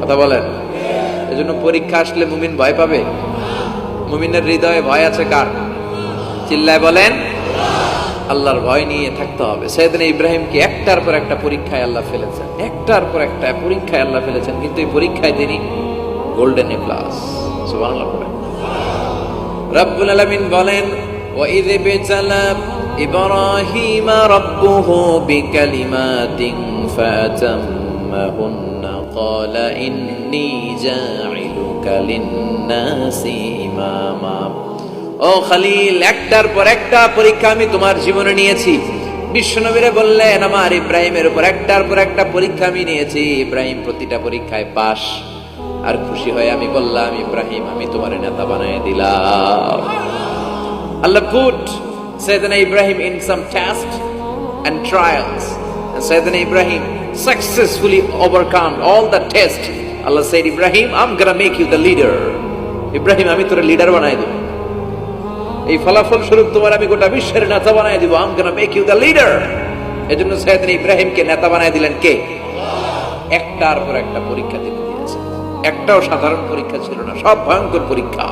কথা বলেন। এজন্য পরীক্ষা আসলে মুমিন ভয় পাবে? মুমিনের হৃদয়ে ভয় আছে কার? চিল্লায় বলেন, আল্লাহর ভয় নিয়ে থাকতে হবে। সেদিন ইব্রাহিমকে একটার পর একটা পরীক্ষায় আল্লাহ ফেলেছেন। একটার পর একটা পরীক্ষায় আল্লাহ ফেলেছেন, কিন্তু এই পরীক্ষায় তিনি গোল্ডেন প্লাস বলেন রব্বুল আলামিন বলেন ইব্রাহিম রাব্বুহু বিকালিমাতিন ফাতাম্মাহুন্না। قَالَ إِنِّي جَاعِلُكَ لِلنَّاسِ إِمَامًا ও খালিল একটার পর একটা পরীক্ষা আমি তোমার জীবনে নিয়েছি বিশ্বনবীরে বললেন আমার ইব্রাহিমের উপর একটার পর একটা পরীক্ষা আমি নিয়েছি ইব্রাহিম প্রতিটা পরীক্ষায় পাশ আর খুশি হয়ে আমি বললাম ইব্রাহিম আমি তোমার নেতা বানিয়ে দিলাম Allah put Sayyidina Ibrahim in some test and trials. And Sayyidina Ibrahim successfully overcome all the test. Allah said, Ibrahim, I'm gonna make you the leader. Ibrahim, আমি তোর লিডার বানাই দেব এই ফলাফল স্বরূপ তোমার আমি গোটা বিশ্বের নেতা বানাই দিব আম gonna make you the leader. এজন্য সাইয়েদিন ইব্রাহিমকে নেতা বানাই দিলেন কে একটার পর একটা পরীক্ষা দিতে দিয়েছে একটাও সাধারণ পরীক্ষা ছিল না সব ভয়ঙ্কর পরীক্ষা